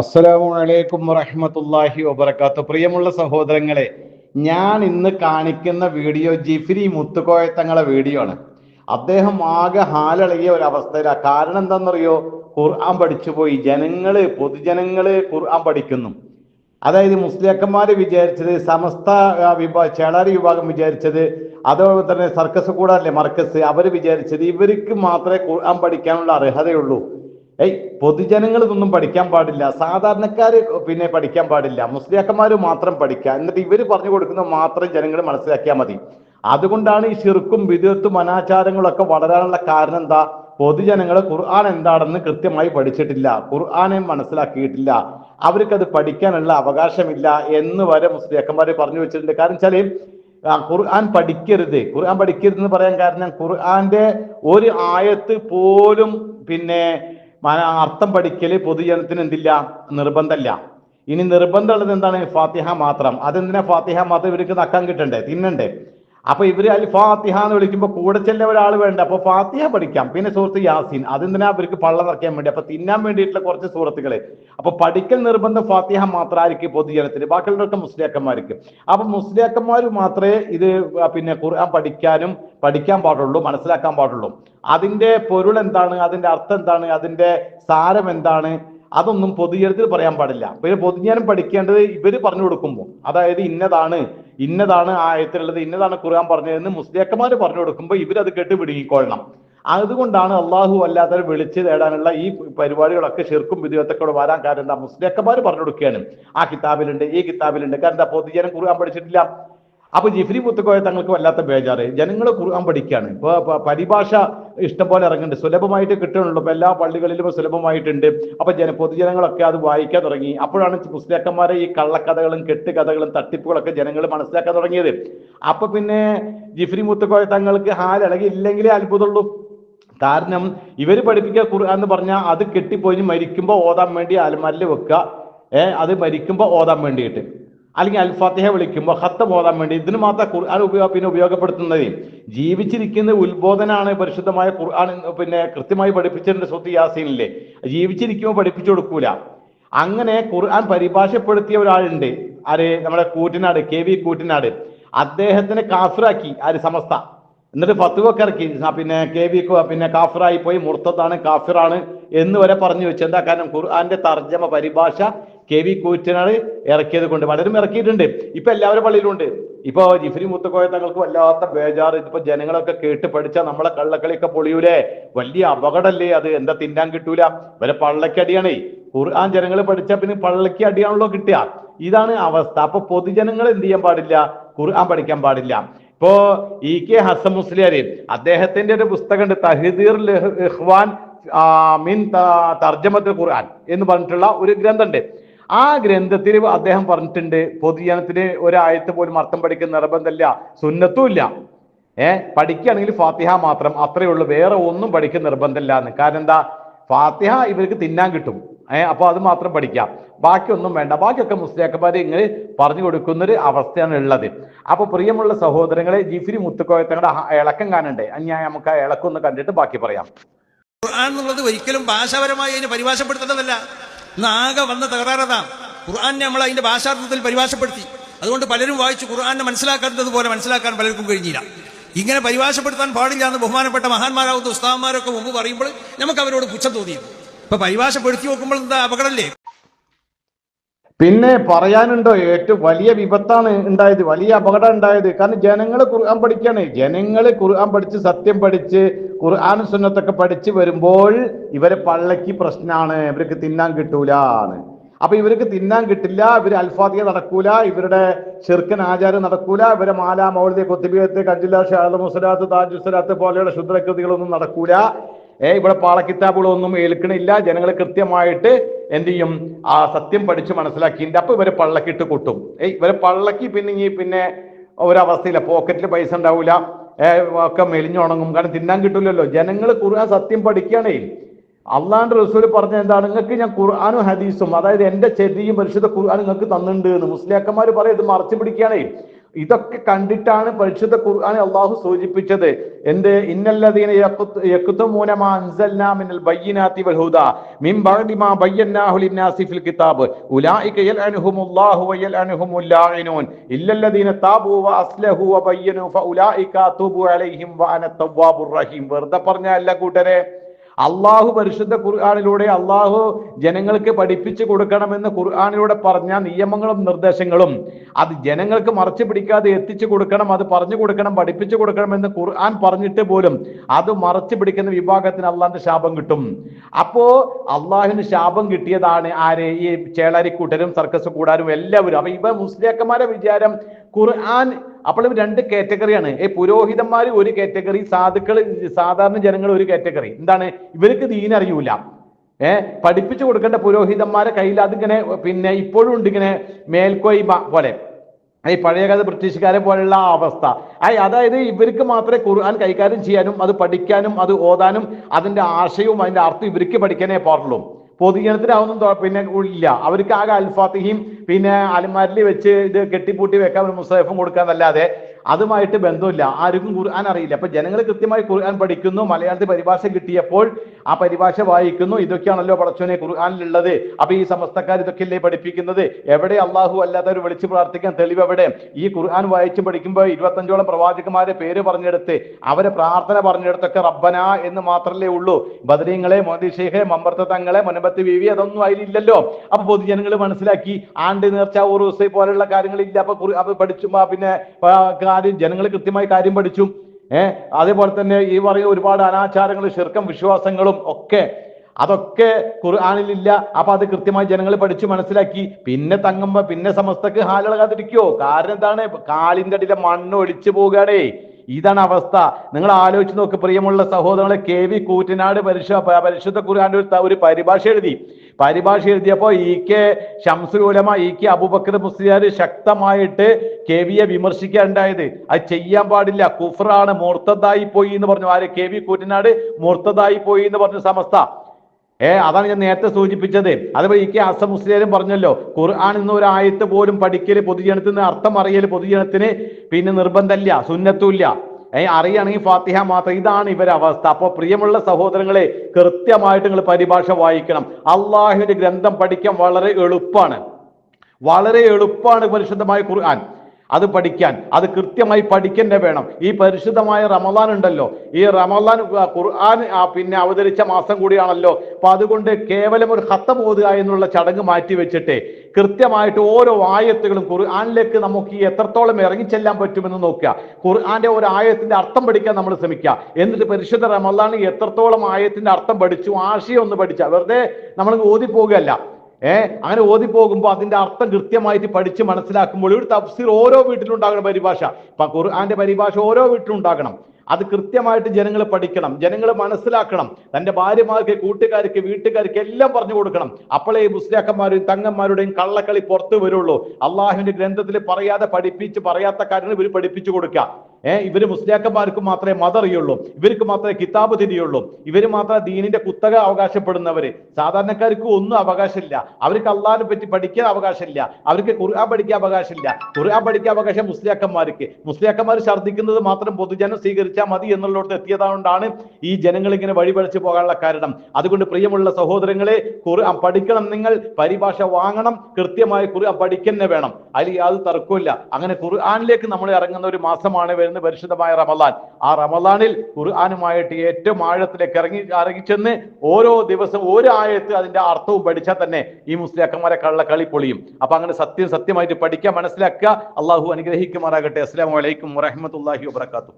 അസ്സലാമു അലൈക്കും വറഹ്മത്തുള്ളാഹി വബറകാത്തു. പ്രിയമുള്ള സഹോദരങ്ങളെ ഞാൻ ഇന്ന് കാണിക്കുന്ന വീഡിയോ ജിഫിരി മുത്തുകോയത്തങ്ങളെ വീഡിയോ ആണ്. അദ്ദേഹം ആകെ ഹാലളകിയ ഒരു അവസ്ഥയിലാണ് കാരണം എന്താണെന്നറിയോ? ഖുർആൻ പഠിച്ചു പോയി. ജനങ്ങൾ പൊതുജനങ്ങൾ ഖുർആൻ പഠിക്കുന്നു. അതായത് മുസ്ലിയക്കന്മാര് വിചാരിച്ചത് സമസ്ത വിഭാ ചേളാരി വിഭാഗം വിചാരിച്ചത് അതോടൊപ്പം തന്നെ സർക്കസ് കൂടാല്ലേ മർക്കസ് അവർ വിചാരിച്ചത് ഇവർക്ക് മാത്രമേ ഖുർആൻ പഠിക്കാനുള്ള അർഹതയുള്ളൂ. ഏയ് പൊതുജനങ്ങൾ ഇതൊന്നും പഠിക്കാൻ പാടില്ല. സാധാരണക്കാര് പിന്നെ പഠിക്കാൻ പാടില്ല. മുസ്ലിയാക്കന്മാര് മാത്രം പഠിക്കുക. എന്നിട്ട് ഇവർ പറഞ്ഞു കൊടുക്കുന്ന മാത്രം ജനങ്ങൾ മനസ്സിലാക്കിയാൽ മതി. അതുകൊണ്ടാണ് ഈ ഷിർക്കും വിദഗ്ധത്തും അനാചാരങ്ങളും ഒക്കെ വളരാനുള്ള കാരണം എന്താ? പൊതുജനങ്ങൾ ഖുർആൻ എന്താണെന്ന് കൃത്യമായി പഠിച്ചിട്ടില്ല. ഖുർആനെ മനസ്സിലാക്കിയിട്ടില്ല. അവർക്കത് പഠിക്കാനുള്ള അവകാശമില്ല എന്ന് വരെ മുസ്ലിയാക്കന്മാര് പറഞ്ഞു വെച്ചിട്ടുണ്ട്. കാരണം വെച്ചാൽ ആ, ഖുർആൻ പഠിക്കരുത്. ഖുർആൻ പഠിക്കരുത് എന്ന് പറയാൻ കാരണം ഖുർആന്റെ ഒരു ആയത്ത് പോലും പിന്നെ അർത്ഥം പഠിക്കൽ പൊതുജനത്തിന് എന്തില്ല? നിർബന്ധമല്ല ഇനി നിർബന്ധമുള്ളത് എന്താണ്? ഫാത്തിഹ മാത്രം. അതെന്തിനാ ഫാത്തിഹ മാത്രം ഇവർക്ക് നക്കാൻ കിട്ടണ്ടേ? തിന്നണ്ടേ? അപ്പൊ ഇവർ അൽ ഫാത്തിഹ എന്ന് വിളിക്കുമ്പോൾ കൂടെ ചെല്ല ഒരാൾ വേണ്ട. അപ്പൊ ഫാത്തിഹ പഠിക്കാം. പിന്നെ സുഹൃത്ത് യാസീൻ. അതെന്തിനാ അവർക്ക് പള്ള നിറയ്ക്കാൻ വേണ്ടി? അപ്പൊ തിന്നാൻ വേണ്ടിയിട്ടുള്ള കുറച്ച് സുഹൃത്തുക്കളെ. അപ്പൊ പഠിക്കൽ നിർബന്ധം ഫാത്തിഹ മാത്രമായിരിക്കും പൊതുജനത്തിന് ബാക്കിയുള്ളവർക്ക് മുസ്ലിയാക്കന്മാർക്ക്. അപ്പൊ മുസ്ലിയാക്കന്മാർ മാത്രമേ ഇത് പിന്നെ ഖുർആൻ പഠിക്കാനും പഠിക്കാൻ പാടുള്ളൂ മനസ്സിലാക്കാൻ പാടുള്ളൂ. അതിന്റെ പൊരുൾ എന്താണ്? അതിന്റെ അർത്ഥം എന്താണ്? അതിന്റെ സാരം എന്താണ്? അതൊന്നും പൊതുജനത്തിൽ പറയാൻ പാടില്ല. പിന്നെ പൊതുജനം പഠിക്കേണ്ടത് ഇവർ പറഞ്ഞു കൊടുക്കുമ്പോൾ അതായത് ഇന്നതാണ്. ഇന്നതാണ് ആ ആയത്തിലുള്ളത് ഇന്നതാണ് ഖുർആൻ പറഞ്ഞതെന്ന് മുസ്ലിയാക്കന്മാർ പറഞ്ഞു കൊടുക്കുമ്പോൾ ഇവരത് കേട്ട് പിടുങ്ങിക്കൊള്ളണം അതുകൊണ്ടാണ് അള്ളാഹു അല്ലാത്തവർ വിളിച്ച് നേടാനുള്ള ഈ പരിപാടികളൊക്കെ ശെർക്കും കൂടെ വരാൻ കാരണം എന്താ? മുസ്ലിയാക്കന്മാർ പറഞ്ഞു കൊടുക്കുകയാണ്. ആ കിതാബിലുണ്ട് ഈ കിതാബിലുണ്ട്. കാരണം എന്താ? പൊതുജനം ഖുർആൻ പഠിച്ചിട്ടില്ല. അപ്പൊ ജിഫ്രി പുത്തക്കോയ തങ്ങൾക്ക് വല്ലാത്ത ബേജാറ് ജനങ്ങൾ ഖുർആൻ പഠിക്കുകയാണ് ഇപ്പൊ പരിഭാഷ ഇഷ്ടം പോലെ ഇറങ്ങുന്നുണ്ട്. സുലഭമായിട്ട് കിട്ടുന്നുള്ളൂ. ഇപ്പൊ എല്ലാ പള്ളികളിലും സുലഭമായിട്ടുണ്ട്. അപ്പൊ ജന പൊതുജനങ്ങളൊക്കെ അത് വായിക്കാൻ തുടങ്ങി. അപ്പോഴാണ് പുസ്തകന്മാരെ ഈ കള്ളക്കഥകളും കെട്ടുകഥകളും തട്ടിപ്പുകളൊക്കെ ജനങ്ങൾ മനസ്സിലാക്കാൻ തുടങ്ങിയത്. അപ്പൊ പിന്നെ ജിഫ്രി മുത്തക്കോയ തങ്ങൾക്ക് ഹാലിളകിയില്ലെങ്കിലേ അത്ഭുതമുള്ളൂ. കാരണം ഇവർ പഠിപ്പിക്കുക ഖുർആൻ എന്ന് പറഞ്ഞാൽ അത് കെട്ടിപ്പോയി മരിക്കുമ്പോൾ ഓതാൻ വേണ്ടി അലമല്ല വെക്കുക. ഏഹ് അത് മരിക്കുമ്പോൾ ഓതാൻ വേണ്ടിയിട്ട്. അല്ലെങ്കിൽ അൽഫാത്തിഹ വിളിക്കുമ്പോൾ ഹത്ത് പോകാൻ വേണ്ടി ഇതിന് മാത്രം ഖുർആൻ ഉപയോഗ പിന്നെ ഉപയോഗപ്പെടുത്തുന്നത്. ജീവിച്ചിരിക്കുന്ന ഉത്ബോധനാണ് പരിശുദ്ധമായ ഖുർആൻ പിന്നെ കൃത്യമായി പഠിപ്പിച്ചിട്ടുണ്ട് സ്വത്ത് യാസീനില്ലേ ജീവിച്ചിരിക്കുമ്പോൾ പഠിപ്പിച്ചു കൊടുക്കൂല. അങ്ങനെ ഖുർആൻ പരിഭാഷപ്പെടുത്തിയ ഒരാളുണ്ട്. ആര്? നമ്മുടെ കൂറ്റനാട് കെ വി കൂറ്റനാട്. അദ്ദേഹത്തിനെ കാഫിറാക്കി ആര്? സമസ്ത. എന്നിട്ട് ഫത്തുവൊക്കെ ഇറക്കി. പിന്നെ കെ വി പിന്നെ കാഫിറായി പോയി. മുർത്തതാണ് കാഫിറാണ് എന്ന് വരെ പറഞ്ഞു വെച്ചു. എന്താ കാരണം? ഖുർആന്റെ തർജമ പരിഭാഷ കെ വി കൂറ്റനാണ് ഇറക്കിയത് കൊണ്ട് പലരും ഇറക്കിയിട്ടുണ്ട്. ഇപ്പൊ എല്ലാവരും പള്ളിയിലുണ്ട് ഇപ്പൊ ജിഫ്രി മുത്തക്കോയ തങ്ങൾക്ക് വല്ലാത്ത ബേജാറ്. ഇതിപ്പോ ജനങ്ങളൊക്കെ കേട്ട് പഠിച്ച നമ്മളെ കള്ളക്കളിയൊക്കെ പൊളിയൂലേ? വലിയ അപകടമല്ലേ അത്. എന്താ തിന്നാൻ കിട്ടൂല? വരെ പള്ളക്കടിയാണ് ഖുർആൻ ജനങ്ങൾ പഠിച്ച പിന്നെ പള്ളക്ക് അടിയാണല്ലോ കിട്ടുക. ഇതാണ് അവസ്ഥ. അപ്പൊ പൊതുജനങ്ങൾ എന്ത് ചെയ്യാൻ പാടില്ല? ഖുർആൻ പഠിക്കാൻ പാടില്ല. ഇപ്പോ ഇ കെ ഹസൻ മുസ്ലിയാര് അദ്ദേഹത്തിന്റെ ഒരു പുസ്തകമുണ്ട്. തഹദീർ ഇഹ്വാൻ മിൻ തർജമത്തുൽ ഖുർആൻ എന്ന് പറഞ്ഞിട്ടുള്ള ഒരു ഗ്രന്ഥമുണ്ട്. ആ ഗ്രന്ഥത്തിൽ അദ്ദേഹം പറഞ്ഞിട്ടുണ്ട് പൊതുജനത്തിന് ഒരായത്ത് പോലും അർത്ഥം പഠിക്കുന്ന നിർബന്ധമില്ല സുന്നത്തും ഇല്ല ഏ പഠിക്കുകയാണെങ്കിൽ ഫാത്തിഹ മാത്രം അത്രയേ ഉള്ളൂ വേറെ ഒന്നും പഠിക്കുന്ന നിർബന്ധമില്ല എന്ന്. കാരണം എന്താ? ഫാത്തിഹ ഇവർക്ക് തിന്നാൻ കിട്ടും. ഏർ അപ്പൊ അത് മാത്രം പഠിക്കാം. ബാക്കിയൊന്നും വേണ്ട. ബാക്കിയൊക്കെ മുസ്ലിയാക്കന്മാർ ഇങ്ങനെ പറഞ്ഞു കൊടുക്കുന്ന ഒരു അവസ്ഥയാണ് ഉള്ളത്. അപ്പൊ പ്രിയമുള്ള സഹോദരങ്ങളെ ജിഫിരി മുത്തുക്കോയത്തങ്ങളുടെ ഇളക്കം കാണണ്ടേ? ഞാൻ നമുക്ക് ആ ഇളക്കം ഒന്ന് കണ്ടിട്ട് ബാക്കി പറയാം. എന്നുള്ളത് ഒരിക്കലും ഭാഷാപരമായി അതിനെ പരിഭാഷപ്പെടുത്തേണ്ടതല്ല. ഇന്ന് ആകെ വന്ന തകരാറതാ. ഖുർആാനെ നമ്മൾ അതിന്റെ ഭാഷാർത്ഥത്തിൽ പരിഭാഷപ്പെടുത്തി. അതുകൊണ്ട് പലരും വായിച്ച് ഖുർആാനെ മനസ്സിലാക്കാത്തത് പോലെ മനസ്സിലാക്കാൻ പലർക്കും കഴിഞ്ഞില്ല. ഇങ്ങനെ പരിഭാഷപ്പെടുത്താൻ പാടില്ല എന്ന് ബഹുമാനപ്പെട്ട മഹാന്മാരാവുന്ന ഉസ്താവന്മാരൊക്കെ മുമ്പ് പറയുമ്പോൾ നമുക്ക് അവരോട് പുച്ഛം തോന്നിയത് ഇപ്പൊ പരിഭാഷപ്പെടുത്തി നോക്കുമ്പോൾ എന്താ അപകടമല്ലേ പിന്നെ പറയാനുണ്ടോ ഏറ്റവും വലിയ വിപത്താണ് ഉണ്ടായത് വലിയ അപകടം ഉണ്ടായത്. കാരണം ജനങ്ങൾ ഖുർആൻ പഠിക്കാണ് ജനങ്ങൾ ഖുർആൻ പഠിച്ച് സത്യം പഠിച്ച് ഖുർആൻ സുന്നത്തൊക്കെ പഠിച്ച് വരുമ്പോൾ ഇവരെ പള്ളക്ക് പ്രശ്നമാണ് ഇവർക്ക് തിന്നാൻ കിട്ടൂലാണ് അപ്പൊ ഇവർക്ക് തിന്നാൻ കിട്ടില്ല ഇവർ അൽഫാദിയ നടക്കൂല ഇവരുടെ ചെറുക്കൻ ആചാരം നടക്കൂല ഇവരെ മാല മൗലിക കൊത്തിബിയത്ത് കജില ഷാദ മുസലാത്ത് താജുസലാത്ത് പോലെയുള്ള ശുദ്രകൃതികളൊന്നും നടക്കൂല. ഏ ഇവിടെ പാളക്കിത്താബുകളൊന്നും ഏൽക്കണില്ല. ജനങ്ങൾ കൃത്യമായിട്ട് എന്ത് ചെയ്യും? ആ സത്യം പഠിച്ച് മനസ്സിലാക്കിയിട്ട് അപ്പൊ ഇവരെ പള്ളക്കിട്ട് കൊട്ടും. ഏയ് ഇവരെ പള്ളക്കി പിന്നെ ഈ പിന്നെ ഒരവസ്ഥയില്ല. പോക്കറ്റിൽ പൈസ ഉണ്ടാവില്ല ഒക്കെ മെലിഞ്ഞുണങ്ങും. കാരണം തിന്നാൻ കിട്ടില്ലല്ലോ ജനങ്ങൾ ഖുർആൻ സത്യം പഠിക്കുകയാണേ. അള്ളാഹാന്റെ റസൂൽ പറഞ്ഞ എന്താണ്? നിങ്ങൾക്ക് ഞാൻ ഖുർആാനും ഹദീസും അതായത് എന്റെ ചെറിയും പരിശുദ്ധ ഖുർആൻ നിങ്ങൾക്ക് തന്നിട്ടുണ്ട് എന്ന് മുസ്ലിയാക്കന്മാർ പറയും. ഇത് മറച്ചു പിടിക്കുകയാണേ. ഇതൊക്കെ കണ്ടിട്ടാണ് പരിശുദ്ധ ഖുർആൻ അള്ളാഹു സൂചിപ്പിച്ചത്. എന്ത്? റഹീം. വെറുതെ പറഞ്ഞ അല്ല കൂട്ടരെ. അള്ളാഹു പരിശുദ്ധ ഖുർആാനിലൂടെ അള്ളാഹു ജനങ്ങൾക്ക് പഠിപ്പിച്ചു കൊടുക്കണമെന്ന് ഖുർആാനിലൂടെ പറഞ്ഞ നിയമങ്ങളും നിർദ്ദേശങ്ങളും അത് ജനങ്ങൾക്ക് മറച്ചു പിടിക്കാതെ എത്തിച്ചു കൊടുക്കണം അത് പറഞ്ഞു കൊടുക്കണം പഠിപ്പിച്ചു കൊടുക്കണം എന്ന് ഖുർആൻ പറഞ്ഞിട്ട് പോലും അത് മറച്ചു പിടിക്കുന്ന വിഭാഗത്തിന് അള്ളാഹിന്റെ ശാപം കിട്ടും. അപ്പോ അള്ളാഹിന് ശാപം കിട്ടിയതാണ് ആര്? ഈ ചേളാരിക്കൂട്ടരും സർക്കസ് കൂടാരും എല്ലാവരും. അപ്പൊ ഇവ മുസ്ലിയാക്കന്മാരെ വിചാരം ഖുർആൻ അപ്പോൾ രണ്ട് കാറ്റഗറിയാണ് ഈ പുരോഹിതന്മാർ ഒരു കാറ്റഗറി സാധുക്കൾ സാധാരണ ജനങ്ങൾ ഒരു കാറ്റഗറി എന്താണ്? ഇവർക്ക് ദീൻ അറിയൂല. ഏഹ് പഠിപ്പിച്ചു കൊടുക്കേണ്ട പുരോഹിതന്മാരെ കയ്യിൽ അതിങ്ങനെ പിന്നെ ഇപ്പോഴും ഉണ്ട് ഇങ്ങനെ മേൽക്കോയ്മ പോലെ. ഈ പഴയകാല ബ്രിട്ടീഷുകാരെ പോലുള്ള അവസ്ഥ. അതായത് ഇവർക്ക് മാത്രമേ ഖുർആൻ കൈകാര്യം ചെയ്യാനും അത് പഠിക്കാനും അത് ഓതാനും അതിന്റെ ആശയവും അതിന്റെ അർത്ഥം ഇവർക്ക് പഠിക്കാനേ പാടുള്ളൂ. പൊതുജനത്തിന് അതൊന്നും പിന്നെ ഇല്ല. അവർക്ക് ആകെ അൽഫാത്തിഹിയും പിന്നെ അലമാരിൽ വെച്ച് ഇത് കെട്ടിപ്പൂട്ടി വെക്കാൻ ഒരു മുസ്തഫും കൊടുക്കാന്നല്ലാതെ അതുമായിട്ട് ബന്ധമില്ല. ആർക്കും ഖുർആൻ അറിയില്ല. അപ്പൊ ജനങ്ങൾ കൃത്യമായി ഖുർആൻ പഠിക്കുന്നു. മലയാളത്തിൽ പരിഭാഷ കിട്ടിയപ്പോൾ ആ പരിഭാഷ വായിക്കുന്നു. ഇതൊക്കെയാണല്ലോ പടച്ചോനെ ഖുർആാനിലുള്ളത്. അപ്പൊ ഈ സമസ്തക്കാർ ഇതൊക്കെയല്ലേ പഠിപ്പിക്കുന്നത്? എവിടെ അള്ളാഹു അല്ലാത്തവർ വിളിച്ച് പ്രാർത്ഥിക്കാൻ തെളിവ് എവിടെ? ഈ ഖുർആൻ വായിച്ചു പഠിക്കുമ്പോൾ ഇരുപത്തഞ്ചോളം പ്രവാചകന്മാരെ പേര് പറഞ്ഞെടുത്ത് അവരെ പ്രാർത്ഥന പറഞ്ഞെടുത്തൊക്കെ റബ്ബന എന്ന് മാത്രമല്ലേ ഉള്ളൂ. ബദരീങ്ങളെ മോദി ഷെയ്ഖെ മമ്പർത്ത തങ്ങളെ മുനമ്പത്ത് വി അതൊന്നും അതിലില്ലല്ലോ. അപ്പൊ പൊതുജനങ്ങൾ മനസ്സിലാക്കി ആണ്ട് നേർച്ച ഒരു പോലുള്ള കാര്യങ്ങളില്ല. അപ്പൊ ഖുർ- അപ്പൊ പഠിച്ചു ആ, പിന്നെ കാര്യം ജനങ്ങൾ കൃത്യമായി കാര്യം പഠിച്ചു. ഏഹ് അതേപോലെ തന്നെ ഈ പറയുന്ന ഒരുപാട് അനാചാരങ്ങൾ ശിർക്കം വിശ്വാസങ്ങളും ഒക്കെ അതൊക്കെ ഖുർആാനിലില്ല. അപ്പൊ അത് കൃത്യമായി ജനങ്ങൾ പഠിച്ചു മനസ്സിലാക്കി. പിന്നെ തങ്ങുമ്പോ പിന്നെ സമസ്തക്ക് ഹാലിളകാതിരിക്കോ കാരണം എന്താണ്? കാലിന്റെ അടിയിലെ മണ്ണ് ഒലിച്ചു പോകാടേ ഇതാണ് അവസ്ഥ. നിങ്ങൾ ആലോചിച്ച് നോക്ക് പ്രിയമുള്ള സഹോദരങ്ങളെ കെ വി കൂറ്റനാട് പരിശു പരിശുദ്ധ ഖുർആാന്റെ ഒരു പരിഭാഷ എഴുതി. പരിഭാഷ എഴുതിയപ്പോ E K Shamsul Ulama E K Abubakar Musliyar ശക്തമായിട്ട് കെ വിയെ വിമർശിക്കാനുണ്ടായത്. അത് ചെയ്യാൻ പാടില്ല. കുഫറാണ് മൂർത്തതായി പോയി എന്ന് പറഞ്ഞു. ആര്? കെ വി കൂറ്റനാട് മൂർത്തതായി പോയി എന്ന് പറഞ്ഞ സമസ്ത. ഏ അതാണ് ഞാൻ നേരത്തെ സൂചിപ്പിച്ചത്. അതുപോലെ ഇ കെ അസം മുസ്ലിയാരും പറഞ്ഞല്ലോ ഖുർആൻ എന്ന ഒരു ആയത്ത് പോലും പഠിക്കൽ പൊതുജനത്തിന് അർത്ഥം അറിയൽ പൊതുജനത്തിന് പിന്നെ നിർബന്ധമില്ല സുന്നത്തുമില്ല അറിയണമെങ്കിൽ ഫാത്തിഹ മാത്രം. ഇതാണ് ഇവരെ അവസ്ഥ. അപ്പോൾ പ്രിയമുള്ള സഹോദരങ്ങളെ കൃത്യമായിട്ട് നിങ്ങൾ പരിഭാഷ വായിക്കണം. അള്ളാഹുവിന്റെ ഗ്രന്ഥം പഠിക്കാൻ വളരെ എളുപ്പമാണ് വളരെ എളുപ്പമാണ് പരിശുദ്ധമായ ഖുർആൻ. അത് പഠിക്കാൻ അത് കൃത്യമായി പഠിക്കേണ്ട വേണം. ഈ പരിശുദ്ധമായ റമദാൻ ഉണ്ടല്ലോ. ഈ റമദാൻ ഖുർആൻ പിന്നെ അവതരിച്ച മാസം കൂടിയാണല്ലോ. അപ്പൊ അതുകൊണ്ട് കേവലം ഒരു ഹത്തം ഓതുക എന്നുള്ള ചടങ്ങ് മാറ്റി വെച്ചിട്ട് കൃത്യമായിട്ട് ഓരോ ആയത്തുകളും ഖുർആാനിലേക്ക് നമുക്ക് ഈ എത്രത്തോളം ഇറങ്ങിച്ചെല്ലാൻ പറ്റുമെന്ന് നോക്കുക. ഖുർആന്റെ ഒരു ആയത്തിന്റെ അർത്ഥം പഠിക്കാൻ നമ്മൾ ശ്രമിക്കുക. എന്നിട്ട് പരിശുദ്ധ റമദാൻ എത്രത്തോളം ആയത്തിന്റെ അർത്ഥം പഠിച്ചു ആശയം ഒന്ന് പഠിച്ച. വെറുതെ നമ്മൾ ഓതി പോകുകയല്ല ഏ? അങ്ങനെ ഓതി പോകുമ്പോൾ അതിന്റെ അർത്ഥം കൃത്യമായിട്ട് പഠിച്ച് മനസ്സിലാക്കുമ്പോൾ ഒരു തഫ്സീർ ഓരോ വീട്ടിലും പരിഭാഷ. ഇപ്പൊ ഖുർആന്റെ പരിഭാഷ ഓരോ വീട്ടിലും ഉണ്ടാകണം. അത് കൃത്യമായിട്ട് ജനങ്ങൾ പഠിക്കണം ജനങ്ങൾ മനസ്സിലാക്കണം. തന്റെ ഭാര്യമാർക്ക് കൂട്ടുകാർക്ക് വീട്ടുകാർക്ക് എല്ലാം പറഞ്ഞു കൊടുക്കണം. അപ്പോഴേ ഈ മുസ്ലിയാക്കന്മാരുടെയും തങ്ങന്മാരുടെയും കള്ളക്കളി പുറത്തു വരുള്ളൂ. അള്ളാഹുവിന്റെ ഗ്രന്ഥത്തിൽ പറയാതെ പഠിപ്പിച്ച് പറയാത്ത കാര്യങ്ങൾ ഇവർ പഠിപ്പിച്ചു കൊടുക്കുക. ഏഹ് ഇവർ മുസ്ലിയാക്കന്മാർക്ക് മാത്രമേ മത അറിയുള്ളൂ ഇവർക്ക് മാത്രമേ കിതാബ് തിരിയുള്ളൂ. ഇവർ മാത്രമേ ദീനിന്റെ കുത്തക അവകാശപ്പെടുന്നവര്. സാധാരണക്കാർക്ക് ഒന്നും അവകാശമില്ല. അവർക്ക് അള്ളാഹിനെ പറ്റി പഠിക്കാൻ അവകാശമില്ല. അവർക്ക് ഖുർആൻ പഠിക്കാൻ അവകാശമില്ല. ഖുർആൻ പഠിക്കാൻ അവകാശം മുസ്ലിയാക്കന്മാർക്ക്. മുസ്ലിയാക്കന്മാർ ഛർദ്ദിക്കുന്നത് മാത്രം പൊതുജനം സ്വീകരിച്ചാൽ മതി എന്നുള്ളിടത്ത് എത്തിയതുകൊണ്ടാണ് ഈ ജനങ്ങൾ ഇങ്ങനെ വഴിപഴിച്ചു പോകാനുള്ള കാരണം. അതുകൊണ്ട് പ്രിയമുള്ള സഹോദരങ്ങളെ ഖുർആൻ പഠിക്കണം നിങ്ങൾ പരിഭാഷ വാങ്ങണം കൃത്യമായി ഖുർആൻ പഠിക്കന്നെ വേണം. അതിൽ യാതൊരു തർക്കമില്ല അങ്ങനെ ഖുർആനിലേക്ക് നമ്മൾ ഇറങ്ങുന്ന ഒരു മാസമാണ് വരുന്നത് പരിശുദ്ധമായ റമദാൻ. ആ റമദാനിൽ ഖുർആനുമായിട്ട് ഏറ്റവും ആഴത്തിലേക്ക് ഇറങ്ങി ഇറങ്ങിച്ചെന്ന് ഓരോ ദിവസം ഓരോ ആയത്ത് അതിന്റെ അർത്ഥവും പഠിച്ചാൽ തന്നെ ഈ മുസ്ലിയാക്കന്മാരെ കളി പൊളിയും. അപ്പൊ അങ്ങനെ സത്യം സത്യമായിട്ട് പഠിക്കാൻ മനസ്സിലാക്കുക. അള്ളാഹു അനുഗ്രഹിക്കുമാറാകട്ടെ. അസ്സാം വലൈക്കും വറഹമത്തല്ലാഹി വാത്തു